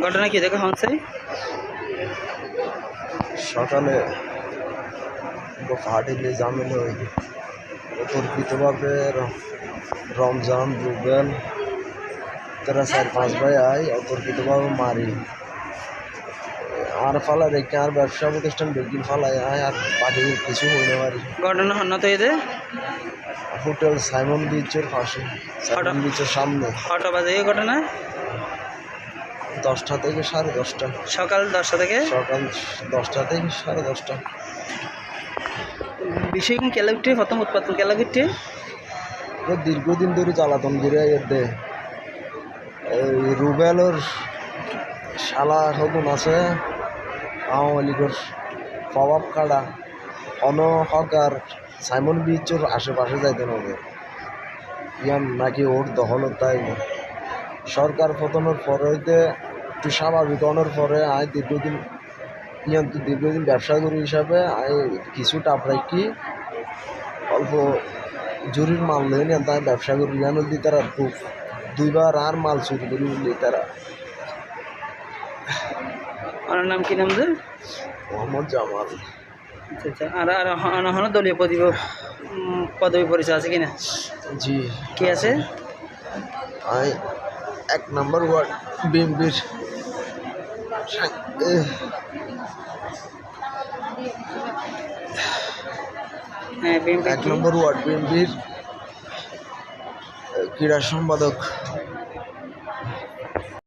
ঘটনা কি দেখা হচ্ছে সকালে হাটিলে জামিল অতর্কিতভাবে র- রমজান রুবেল তারা চার পাঁচ ভাই আই অতর্কিতভাবে মারি। আর ফালা রেখে আর ব্যবসা প্রতিষ্ঠান বেগিন ফালাই আয় আর বাকি কিছু হইতে পারি ঘটনা হন না তো এদের হোটেল সাইমন বিচের পাশে। সাইমন বিচের সামনে। কটা বাজে এই ঘটনা? দশটা থেকে সাড়ে দশটা। সকাল দশটা থেকে? সকাল দশটা থেকে সাড়ে দশটা। বিষয় কোন কেলা প্রথম উৎপাদন উঠে দীর্ঘদিন ধরে জ্বালাতন করে এতে। এই রুবেলর শালা সগুন আছে আওয়ামী লীগের প্রভাব কাড়া অন হকার সাইমন বিচের আশেপাশে যাইতে হবে। ইয়ান নাকি ওর দখল তাই সরকার পতনের পরে হইতে একটু স্বাভাবিক হওয়ার পরে আয় দীর্ঘদিন ইয়ান তো দীর্ঘদিন ব্যবসা করি হিসাবে আয় কিছু টাপ রাখি অল্প জুরির মাল লই না তাই ব্যবসা করি ইয়ান দি তারা খুব দুইবার আর মাল চুরি করি উঠলি তারা। ওনার নাম কি নাম মোহাম্মদ জামাল। আচ্ছা আচ্ছা। আর আর হন হন দলীয় পদবি পদবি পরিচয় আছে কিনা? জি। কি আছে? এক নাম্বার ওয়ার্ড বিএমপির হ্যাঁ এক নম্বর ওয়ার্ড বিএমপির ক্রীড়া সম্পাদক।